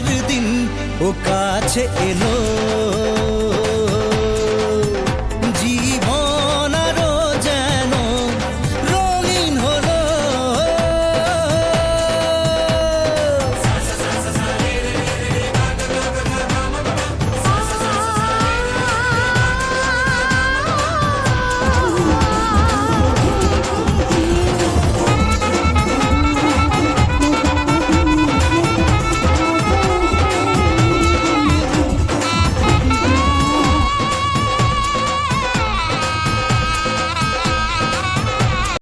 দিন ও কাছে এলো।